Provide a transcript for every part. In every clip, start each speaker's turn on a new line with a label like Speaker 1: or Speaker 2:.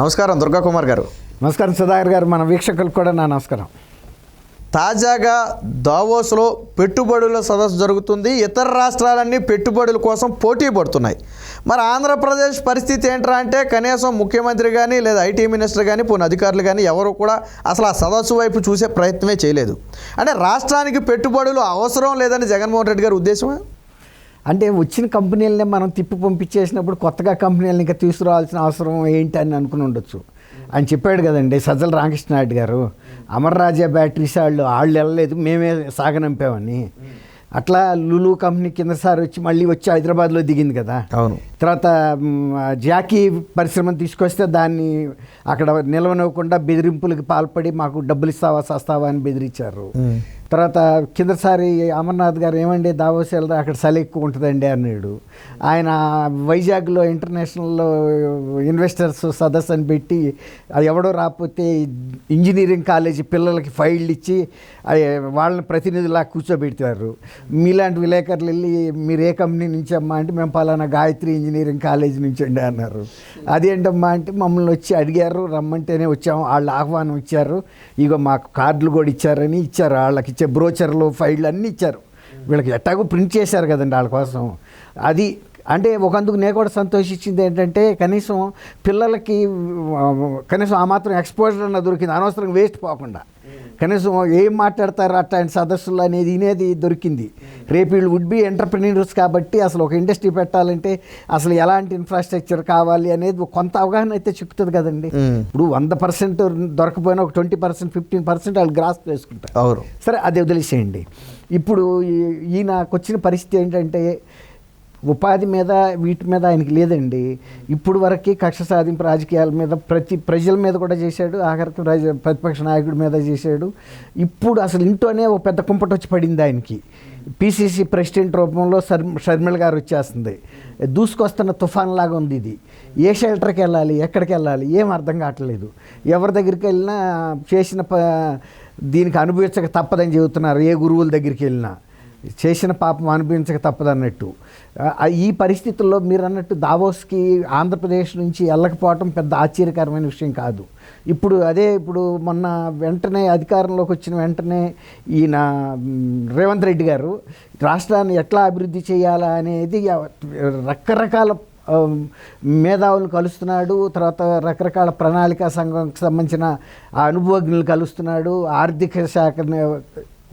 Speaker 1: నమస్కారం దుర్గా కుమార్ గారు.
Speaker 2: నమస్కారం సుధాకర్ గారు మన వీక్షకులకు కూడా నా నమస్కారం.
Speaker 1: తాజాగా దావోస్లో పెట్టుబడుల సదస్సు జరుగుతుంది. ఇతర రాష్ట్రాలన్నీ పెట్టుబడుల కోసం పోటీ పడుతున్నాయి. మరి ఆంధ్రప్రదేశ్ పరిస్థితి ఏంట్రా అంటే కనీసం ముఖ్యమంత్రి కానీ లేదా ఐటీ మినిస్టర్ కానీ పోయిన అధికారులు కానీ ఎవరు కూడా అసలు ఆ సదస్సు వైపు చూసే ప్రయత్నమే చేయలేదు. అంటే రాష్ట్రానికి పెట్టుబడులు అవసరం లేదని జగన్మోహన్ రెడ్డి గారి ఉద్దేశమా?
Speaker 2: అంటే వచ్చిన కంపెనీలనే మనం తిప్పి పంపించేసినప్పుడు కొత్తగా కంపెనీలను ఇంకా తీసుకురావాల్సిన అవసరం ఏంటి అని అనుకుని ఉండొచ్చు. అని చెప్పాడు కదండి సజ్జల నాయుడు గారు అమర్ రాజా బ్యాటరీస్ వాళ్ళు వాళ్ళు వెళ్ళలేదు మేమే సాగనంపామని అట్లా లులు కంపెనీ కింద సార్ వచ్చి మళ్ళీ వచ్చి హైదరాబాద్లో దిగింది కదా.
Speaker 1: అవును.
Speaker 2: తర్వాత జాకీ పరిశ్రమను తీసుకొస్తే దాన్ని అక్కడ నిలవనివ్వకుండా బెదిరింపులకు పాల్పడి మాకు డబ్బులు ఇస్తావా సస్తావా అని బెదిరించారు. తర్వాత కిందసారి అమర్నాథ్ గారు ఏమండి దావోస్ అక్కడ చలి ఎక్కువ ఉంటుందండి అన్నాడు. ఆయన వైజాగ్లో ఇంటర్నేషనల్ ఇన్వెస్టర్స్ సదస్సు అని పెట్టి అది ఎవడో రాకపోతే ఇంజనీరింగ్ కాలేజీ పిల్లలకి ఫైళ్ళు ఇచ్చి వాళ్ళని ప్రతినిధులా కూర్చోబెడతారు. మీలాంటి విలేకరులు వెళ్ళి మీరు ఏ కంపెనీ నుంచి అమ్మా? అంటే మేము పలానా గాయత్రి ఇంజనీరింగ్ ఇంజనీరింగ్ కాలేజ్ నుంచి అండి అన్నారు. అదేంటమ్మా అంటే మమ్మల్ని వచ్చి అడిగారు రమ్మంటేనే వచ్చాము వాళ్ళు ఆహ్వానం ఇచ్చారు. ఇగో మాకు కార్డులు కూడా ఇచ్చారని ఇచ్చారు వాళ్ళకి ఇచ్చే బ్రోచర్లు ఫైళ్ళు అన్నీ ఇచ్చారు. వీళ్ళకి ఎట్టాగో ప్రింట్ చేశారు కదండి వాళ్ళ కోసం. అది అంటే ఒకందుకు నేను కూడా సంతోషించింది ఏంటంటే కనీసం పిల్లలకి కనీసం ఆ మాత్రం ఎక్స్పోజర్ అన్న దొరికింది అనవసరంగా వేస్ట్ పోకుండా. కనీసం ఏం మాట్లాడతారు అట్లాంటి సదస్సులు అనేది వినేది దొరికింది. రేపు వీళ్ళు వుడ్ బి ఎంటర్ప్రినర్స్ కాబట్టి అసలు ఒక ఇండస్ట్రీ పెట్టాలంటే అసలు ఎలాంటి ఇన్ఫ్రాస్ట్రక్చర్ కావాలి అనేది కొంత అవగాహన అయితే చిక్కుతుంది కదండి.
Speaker 1: మ్మ్.
Speaker 2: ఇప్పుడు వంద పర్సెంట్ దొరకపోయినా ఒక ట్వంటీ పర్సెంట్ ఫిఫ్టీన్ పర్సెంట్ వాళ్ళు గ్రాస్ చేసుకుంటారు. సరే అది వదిలేసేయండి. ఇప్పుడు ఈ- ఈయనకు వచ్చిన పరిస్థితి ఏంటంటే ఉపాధి మీద వీటి మీద ఆయనకి లేదండి. ఇప్పుడు వరకు కక్ష సాధింపు రాజకీయాల మీద ప్రతి ప్రజల మీద కూడా చేశాడు. ఆఖరికి రాజ ప్రతిపక్ష నాయకుడి మీద చేశాడు. ఇప్పుడు అసలు ఇంట్లోనే ఒక పెద్ద కుంపట వచ్చి పడింది ఆయనకి. పిసిసి ప్రెసిడెంట్ రూపంలో శర్ షర్మిల గారు వచ్చేస్తుంది. దూసుకొస్తున్న తుఫాన్ లాగా ఉంది ఇది. ఏ షెల్టర్కి వెళ్ళాలి? ఎక్కడికి వెళ్ళాలి? ఏం అర్థం కావట్లేదు. ఎవరి దగ్గరికి వెళ్ళినా చేసిన ప దీనికి అనుభవించక తప్పదని చెబుతున్నారు. ఏ గురువుల దగ్గరికి వెళ్ళినా. చేసిన పాపం అనుభవించక తప్పదన్నట్టు. ఈ పరిస్థితుల్లో మీరు అన్నట్టు దావోస్కి ఆంధ్రప్రదేశ్ నుంచి వెళ్ళకపోవటం పెద్ద ఆశ్చర్యకరమైన విషయం కాదు. ఇప్పుడు అదే ఇప్పుడు మొన్న వెంటనే అధికారంలోకి వచ్చిన వెంటనే ఈయన రేవంత్ రెడ్డి గారు రాష్ట్రాన్ని ఎట్లా అభివృద్ధి చేయాలా అనేది రకరకాల మేధావులు మేధావులను కలుస్తున్నాడు తర్వాత రకరకాల ప్రణాళికా సంఘంకి సంబంధించిన ఆ అనుభవజ్ఞులు కలుస్తున్నాడు ఆర్థిక శాఖ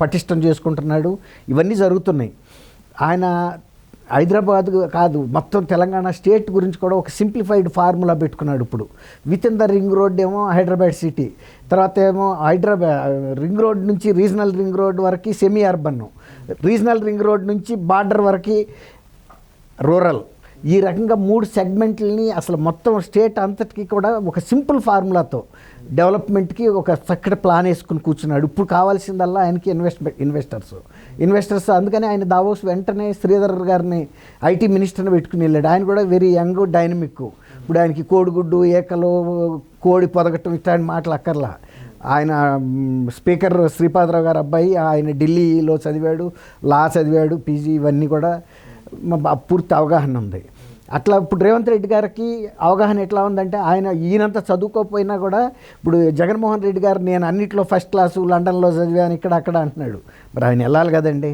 Speaker 2: పటిష్టం చేసుకుంటున్నాడు. ఇవన్నీ జరుగుతున్నాయి. ఆయన హైదరాబాద్ కాదు మొత్తం తెలంగాణ స్టేట్ గురించి కూడా ఒక సింప్లిఫైడ్ ఫార్ములా పెట్టుకున్నాడు ఇప్పుడు. With in the ring road ఏమో హైదరాబాద్ సిటీ తర్వాత ఏమో హైదరాబాద్ రింగ్ రోడ్ నుంచి రీజనల్ రింగ్ రోడ్ వరకు semi urban regional ring road నుంచి బార్డర్ వరకు రూరల్ ఈ రకంగా మూడు సెగ్మెంట్లని అసలు మొత్తం స్టేట్ అంతటికి కూడా ఒక సింపుల్ ఫార్ములాతో డెవలప్మెంట్కి ఒక చక్కటి ప్లాన్ వేసుకుని కూర్చున్నాడు. ఇప్పుడు కావాల్సిందల్లా ఆయనకి ఇన్వెస్ట్మెంట్ ఇన్వెస్టర్స్. ఇన్వెస్టర్స్ అందుకని ఆయన దావోస్ వెంటనే శ్రీధర్ గారిని ఐటీ మినిస్టర్ని పెట్టుకుని వెళ్ళాడు. ఆయన కూడా వెరీ యంగ్ డైనమిక్. ఇప్పుడు ఆయనకి కోడిగుడ్డు ఏకలు కోడి పొదగటం ఇట్లాంటి మాటలు అక్కర్లా. ఆయన స్పీకర్ శ్రీపాదరావు గారు అబ్బాయి ఆయన ఢిల్లీలో చదివాడు లా చదివాడు పీజీ ఇవన్నీ కూడా. పూర్తి అవగాహన ఉంది. అట్లా ఇప్పుడు రేవంత్ రెడ్డి గారికి అవగాహన ఎట్లా ఉందంటే ఆయన ఈయనంత చదువుకోకపోయినా కూడా ఇప్పుడు జగన్మోహన్ రెడ్డి గారు నేను అన్నిట్లో ఫస్ట్ క్లాసు లండన్లో చదివాను ఇక్కడ అక్కడ అంటున్నాడు. మరి ఆయన వెళ్ళాలి కదండి.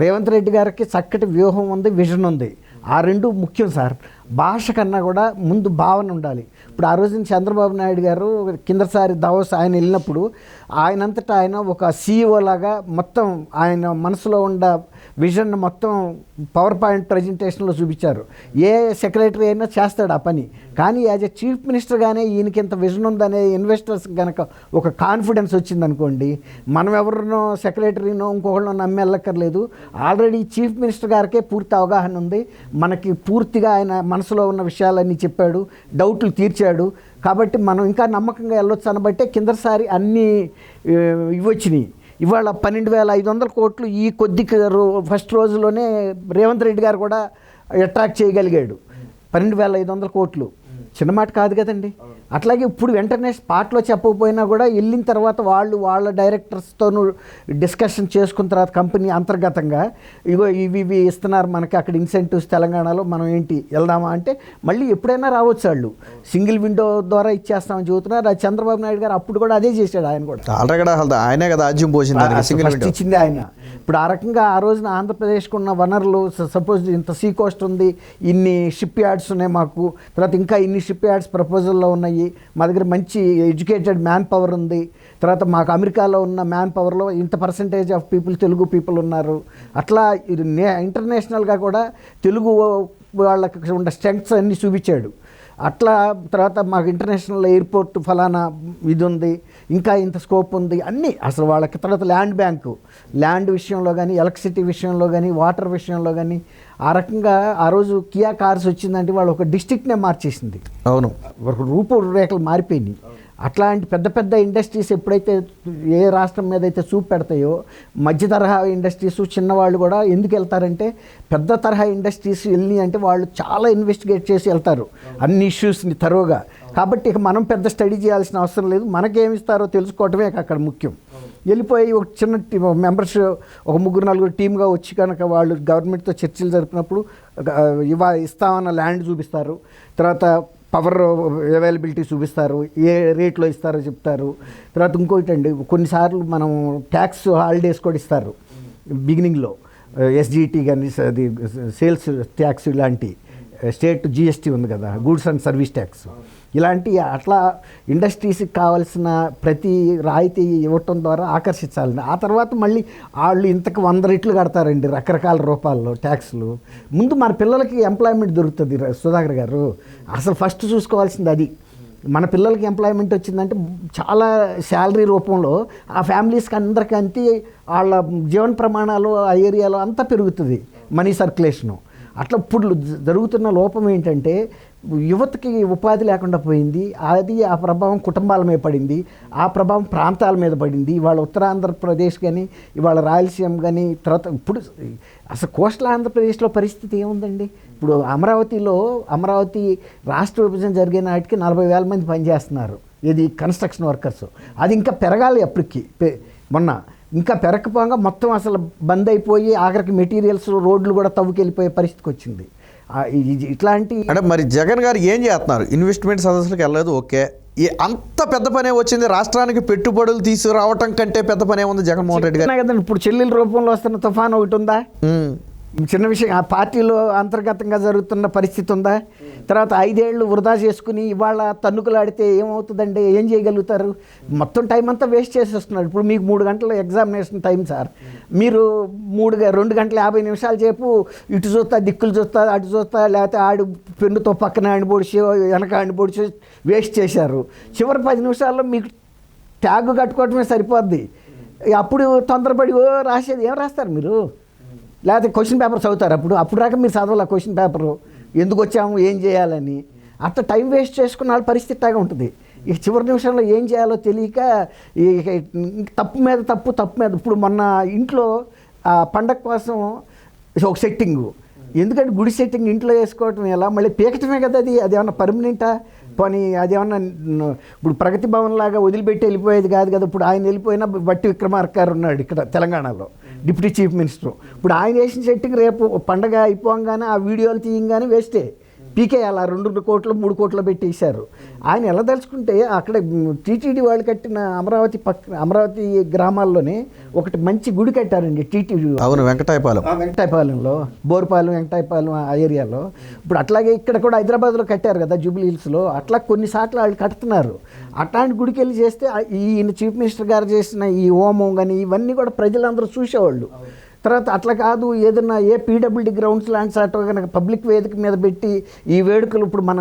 Speaker 2: రేవంత్ రెడ్డి గారికి చక్కటి వ్యూహం ఉంది విజన్ ఉంది. ఆ రెండు ముఖ్యం సార్. భాష కన్నా కూడా ముందు భావన ఉండాలి. ఇప్పుడు ఆ రోజున చంద్రబాబు నాయుడు గారు కిందసారి దావోస్ ఆయన వెళ్ళినప్పుడు ఆయనంతటా ఆయన ఒక సీఈఓ లాగా మొత్తం ఆయన మనసులో ఉన్న విజన్ మొత్తం పవర్ పాయింట్ ప్రజెంటేషన్లో చూపించారు. ఏ సెక్రటరీ అయినా చేస్తాడు ఆ పని. కానీ యాజ్ ఎ చీఫ్ మినిస్టర్గానే ఈయనకి ఇంత విజన్ ఉందనే ఇన్వెస్టర్స్ కనుక ఒక కాన్ఫిడెన్స్ వచ్చిందనుకోండి మనం ఎవరినో సెక్రటరీనో ఇంకొకళ్ళనో నమ్మి వెళ్ళక్కర్లేదు ఆల్రెడీ చీఫ్ మినిస్టర్ గారికే పూర్తి అవగాహన ఉంది. మనకి పూర్తిగా ఆయన మనసులో ఉన్న విషయాలన్నీ చెప్పాడు డౌట్లు తీర్చాడు. కాబట్టి మనం ఇంకా నమ్మకంగా వెళ్ళొచ్చు అనబట్టే కిందసారి అన్నీ ఇవ్వచ్చినాయి. ఇవాళ పన్నెండు వేల ఐదు వందల కోట్లు ఈ కొద్ది రో- ఫస్ట్ రోజులోనే రేవంత్ రెడ్డి గారు కూడా అట్రాక్ట్ చేయగలిగాడు. పన్నెండు వేల ఐదు వందల కోట్లు. చిన్న మాట కాదు కదండి. అట్లాగే ఇప్పుడు వెంటనే స్పాట్లో చెప్పకపోయినా కూడా వెళ్ళిన తర్వాత వాళ్ళు వాళ్ళ డైరెక్టర్స్తోనూ డిస్కషన్ చేసుకున్న తర్వాత కంపెనీ అంతర్గతంగా ఇగో ఇవి ఇవి ఇస్తున్నారు మనకి అక్కడ ఇన్సెంటివ్స్ తెలంగాణలో మనం ఏంటి వెళ్దామా అంటే మళ్ళీ ఎప్పుడైనా రావచ్చు వాళ్ళు. సింగిల్ విండో ద్వారా ఇచ్చేస్తామని చెబుతున్నారు. అది చంద్రబాబు నాయుడు గారు అప్పుడు కూడా అదే చేశాడు ఆయన కూడా.
Speaker 1: ఆయనే కదా ఆజ్యం పోసింది సింగిల్
Speaker 2: ఇచ్చింది ఆయన. ఇప్పుడు ఆ రకంగా ఆ రోజున ఆంధ్రప్రదేశ్కు ఉన్న వనరులు సపోజ్ ఇంత సీ కోస్ట్ ఉంది ఇన్ని షిప్ యార్డ్స్ ఉన్నాయి మాకు తర్వాత ఇంకా ఇన్ని షిప్ యార్డ్స్ ప్రపోజల్లో ఉన్నాయి మా దగ్గర మంచి ఎడ్యుకేటెడ్ మ్యాన్ పవర్ ఉంది. తర్వాత మాకు అమెరికాలో ఉన్న మ్యాన్ పవర్లో ఇంత percentage of people Telugu people ఉన్నారు. అట్లా ఇది నే ఇంటర్నేషనల్గా కూడా తెలుగు వాళ్ళకి ఉన్న స్ట్రెంగ్స్ అన్నీ చూపించాడు. అట్లా తర్వాత మాకు ఇంటర్నేషనల్ ఎయిర్పోర్ట్ ఫలానా ఇది ఉంది ఇంకా ఇంత స్కోప్ ఉంది అన్నీ. అసలు వాళ్ళకి తర్వాత ల్యాండ్ బ్యాంకు. ల్యాండ్ విషయంలో కానీ ఎలక్ట్రిసిటీ విషయంలో కానీ వాటర్ విషయంలో కానీ ఆ రకంగా ఆ రోజు కియా కార్స్ వచ్చిందంటే వాళ్ళు ఒక డిస్టిక్నే మార్చేసింది.
Speaker 1: అవును.
Speaker 2: ఒక రూపురేఖలు మారిపోయినాయి. అట్లాంటి పెద్ద పెద్ద ఇండస్ట్రీస్ ఎప్పుడైతే ఏ రాష్ట్రం మీద అయితే చూపు పెడతాయో మధ్య తరహా ఇండస్ట్రీస్ చిన్నవాళ్ళు కూడా ఎందుకు వెళ్తారంటే పెద్ద తరహా ఇండస్ట్రీస్ వెళ్ళి అంటే వాళ్ళు చాలా ఇన్వెస్టిగేట్ చేసి వెళ్తారు. అన్ని ఇష్యూస్ని తరువుగా. కాబట్టి ఇక మనం పెద్ద స్టడీ చేయాల్సిన అవసరం లేదు. మనకేమి ఇస్తారో తెలుసుకోవటమే అక్కడ ముఖ్యం. వెళ్ళిపోయి ఒక చిన్న మెంబర్స్ ఒక ముగ్గురు నలుగురు టీమ్గా వచ్చి కనుక వాళ్ళు గవర్నమెంట్తో చర్చలు జరిపినప్పుడు ఇవా ఇస్తామన్న ల్యాండ్ చూపిస్తారు. తర్వాత పవర్ అవైలబిలిటీ చూపిస్తారు ఏ రేట్లో ఇస్తారో చెప్తారు. తర్వాత ఇంకోటి అండి కొన్నిసార్లు మనం ట్యాక్స్ హాలిడేస్ కూడా ఇస్తారు బిగినింగ్లో ఎస్జిటి కానీ అది సేల్స్ ట్యాక్స్ ఇలాంటి స్టేట్ జిఎస్టీ ఉంది కదా గూడ్స్ అండ్ సర్వీస్ ట్యాక్స్ ఇలాంటి అట్లా ఇండస్ట్రీస్కి కావాల్సిన ప్రతి రాయితీ ఇవ్వటం ద్వారా ఆకర్షించాలండి ఆ తర్వాత మళ్ళీ వాళ్ళు ఇంతకు వంద రెట్లు కడతారండి రకరకాల రూపాల్లో ట్యాక్స్లు. ముందు మన పిల్లలకి ఎంప్లాయ్మెంట్ దొరుకుతుంది సుధాకర్ గారు. అసలు ఫస్ట్ చూసుకోవాల్సింది అది. మన పిల్లలకి ఎంప్లాయ్మెంట్ వచ్చిందంటే చాలా శాలరీ రూపంలో ఆ ఫ్యామిలీస్కి అందరికీ వాళ్ళ జీవన ప్రమాణాలు ఆ ఏరియాలో అంతా పెరుగుతుంది మనీ సర్క్యులేషను. అట్లా ఇప్పుడు జ- జరుగుతున్న లోపం ఏంటంటే యువతకి ఉపాధి లేకుండా పోయింది అది ఆ ప్రభావం కుటుంబాల మీద పడింది ఆ ప్రభావం ప్రాంతాల మీద పడింది ఇవాళ ఉత్తరాంధ్రప్రదేశ్ కానీ ఇవాళ రాయలసీమ కానీ తర్వాత ఇప్పుడు అసలు కోస్టల్ ఆంధ్రప్రదేశ్లో పరిస్థితి ఏముందండి? ఇప్పుడు అమరావతిలో అమరావతి రాష్ట్ర విభజన జరిగే నాటికి నలభై వేల మంది పనిచేస్తున్నారు ఇది కన్స్ట్రక్షన్ వర్కర్స్ అది ఇంకా పెరగాలి అప్పటికి. మొన్న ఇంకా పెరగకపోగా మొత్తం అసలు బంద్ అయిపోయి ఆఖరికి మెటీరియల్స్ రోడ్లు కూడా తవ్వుకెళ్ళిపోయే పరిస్థితికి వచ్చింది. ఇట్లాంటి
Speaker 1: అంటే మరి జగన్ గారు ఏం చేస్తున్నారు? ఇన్వెస్ట్మెంట్ సదస్సులకు వెళ్ళలేదు ఓకే. ఈ అంత పెద్ద పనే వచ్చింది రాష్ట్రానికి పెట్టుబడులు తీసుకురావటం కంటే పెద్ద పనే ఉంది జగన్మోహన్ రెడ్డి గారు.
Speaker 2: ఇప్పుడు చెల్లెల రూపంలో వస్తున్న తుఫాన్ ఒకటి ఉందా. చిన్న విషయం ఆ పార్టీలో అంతర్గతంగా జరుగుతున్న పరిస్థితి ఉందా? తర్వాత ఐదేళ్ళు వృధా చేసుకుని ఇవాళ తన్నుకులాడితే ఏమవుతుందండి? ఏం చేయగలుగుతారు? మొత్తం టైం అంతా వేస్ట్ చేసేస్తున్నారు ఇప్పుడు మీకు మూడు గంటల ఎగ్జామినేషన్ టైం సార్. మీరు మూడు రెండు గంటల యాభై నిమిషాలు చేపు ఇటు చూస్తా దిక్కులు చూస్తా అటు చూస్తా లేకపోతే ఆడు పెన్నుతో పక్కన ఆడి వెనక ఆడి వేస్ట్ చేశారు. చివరి పది నిమిషాల్లో మీకు ట్యాగ్ కట్టుకోవటమే సరిపోద్ది. అప్పుడు తొందరపడి ఓ రాసేది ఏం రాస్తారు మీరు? లేకపోతే క్వశ్చన్ పేపర్ చదువుతారు. అప్పుడు అప్పుడు రాక మీరు చదవాలి క్వశ్చన్ పేపరు ఎందుకు వచ్చాము? ఏం చేయాలని? అట్లా టైం వేస్ట్ చేసుకున్న వాళ్ళ పరిస్థితి లాగా ఉంటుంది. ఇక చివరి నిమిషంలో ఏం చేయాలో తెలియక తప్పు మీద తప్పు తప్పు మీద. ఇప్పుడు మొన్న ఇంట్లో ఆ పండగ కోసం ఒక సెట్టింగు ఎందుకంటే గుడి సెట్టింగ్ ఇంట్లో వేసుకోవటం ఎలా? మళ్ళీ పీకటమే కదా అది. అది ఏమన్నా పర్మనెంటా పోనీ అది ఇప్పుడు ప్రగతి భవన్ లాగా వదిలిపెట్టి వెళ్ళిపోయేది కాదు కదా. ఇప్పుడు ఆయన వెళ్ళిపోయినా బట్టి విక్రమార్కారు ఉన్నాడు ఇక్కడ తెలంగాణలో. Deputy chief minister. ఇప్పుడు ఆయన వేసిన సెట్టింగ్ రేపు పండగ అయిపోగానే ఆ వీడియోలు తీయంగానే వేస్టే. పీకే అలా రెండు కోట్లు మూడు కోట్లు పెట్టేశారు. ఆయన ఎలా తలుచుకుంటే అక్కడ టీటీడీ వాళ్ళు కట్టిన అమరావతి పక్క అమరావతి గ్రామాల్లోనే ఒకటి మంచి గుడి కట్టారండి టీటీడీ
Speaker 1: అవును వెంకటాయపాలెం.
Speaker 2: వెంకటాయపాలెంలో బోరుపాలెం వెంకటాయపాలెం ఆ ఏరియాలో. ఇప్పుడు అట్లాగే ఇక్కడ కూడా హైదరాబాద్లో కట్టారు కదా జూబ్లీ హిల్స్లో. అట్లా కొన్నిసార్లు వాళ్ళు కడుతున్నారు. అట్లాంటి గుడికి వెళ్ళి చేస్తే ఈయన చీఫ్ మినిస్టర్ గారు చేసిన ఈ హోమం కానీ ఇవన్నీ కూడా ప్రజలందరూ చూసేవాళ్ళు. తర్వాత అట్లా కాదు ఏదన్నా ఏ పీడబ్ల్యూడి గ్రౌండ్స్ లాంటి సాటో కనుక పబ్లిక్ వేదిక మీద పెట్టి ఈ వేడుకలు ఇప్పుడు మన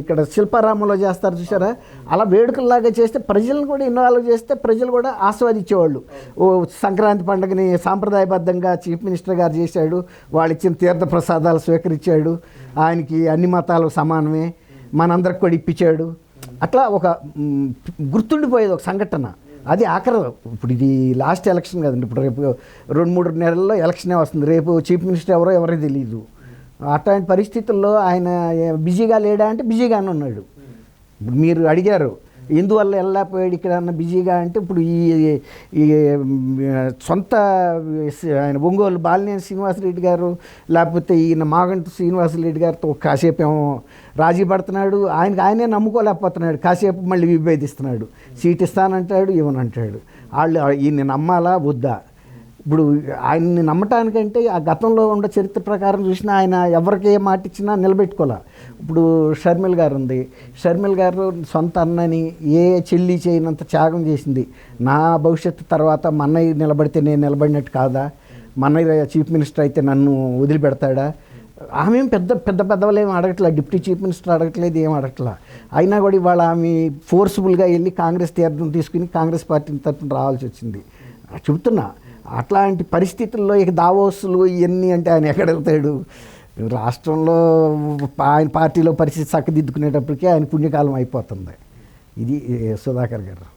Speaker 2: ఇక్కడ శిల్పారామంలో చేస్తారు చూసారా? అలా వేడుకల్లాగా చేస్తే ప్రజలను కూడా ఇన్వాల్వ్ చేస్తే ప్రజలు కూడా ఆస్వాదించేవాళ్ళు. ఓ సంక్రాంతి పండుగని సాంప్రదాయబద్ధంగా చీఫ్ మినిస్టర్ గారు చేశాడు వాళ్ళు ఇచ్చిన తీర్థ ప్రసాదాలు స్వీకరించాడు ఆయనకి అన్ని మతాలు సమానమే మనందరికి కూడా ఇప్పించాడు. అట్లా ఒక గుర్తుండిపోయేది ఒక సంఘటన. అది ఆఖరు ఇప్పుడు ఇది లాస్ట్ ఎలక్షన్ కదండి. ఇప్పుడు రేపు రెండు మూడు నెలల్లో ఎలక్షనే వస్తుంది. రేపు చీఫ్ మినిస్టర్ ఎవరో ఎవరో తెలియదు అట్లాంటి పరిస్థితుల్లో ఆయన బిజీగా లేడా అంటే బిజీగానే ఉన్నాడు. ఇప్పుడు మీరు అడిగారు ఎందువల్ల వెళ్ళకపోయాడు ఇక్కడ అన్న బిజీగా అంటే ఇప్పుడు ఈ ఈ సొంత ఆయన ఒంగోలు బాలినేని శ్రీనివాసరెడ్డి గారు లేకపోతే ఈయన మాగంటి శ్రీనివాసరెడ్డి గారితో కాసేపు ఏమో రాజీ పడుతున్నాడు. ఆయనకి ఆయనే నమ్ముకోలేకపోతున్నాడు. కాసేపు మళ్ళీ విభేదిస్తున్నాడు. సీట్ ఇస్తానంటాడు ఇవ్వనంటాడు. వాళ్ళు ఈయన నమ్మాలా? వద్దా? ఇప్పుడు ఆయన్ని నమ్మటానికంటే ఆ గతంలో ఉన్న చరిత్ర ప్రకారం చూసినా ఆయన ఎవరికి ఏ మాట ఇచ్చినా నిలబెట్టుకోలే. ఇప్పుడు షర్మిల్ గారు ఉంది షర్మిల్ గారు సొంత అన్నని ఏ చెల్లి చేయనంత త్యాగం చేసింది. నా భవిష్యత్తు తర్వాత మా అన్నయ్య నిలబడితే నేను నిలబడినట్టు కాదా? మా అన్నయ్య చీఫ్ మినిస్టర్ అయితే నన్ను వదిలిపెడతాడా? ఆమె పెద్ద పెద్ద పెద్దవాళ్ళు ఏం అడగట్లా. డిప్యూటీ చీఫ్ మినిస్టర్ అడగట్లేదు ఏం అడగట్లా. అయినా కూడా ఇవాళ ఆమె ఫోర్స్ఫుల్గా వెళ్ళి కాంగ్రెస్ తీర్థం తీసుకుని కాంగ్రెస్ పార్టీ తరఫున రావాల్సి వచ్చింది. చెబుతున్నా అట్లాంటి పరిస్థితుల్లో ఇక దావోసులు ఇవన్నీ అంటే ఆయన ఎక్కడ వెళ్తాడు? రాష్ట్రంలో ఆయన పార్టీలో పరిస్థితి చక్కదిద్దుకునేటప్పటికే ఆయన పుణ్యకాలం అయిపోతుంది. ఇది సుధాకర్ గారు.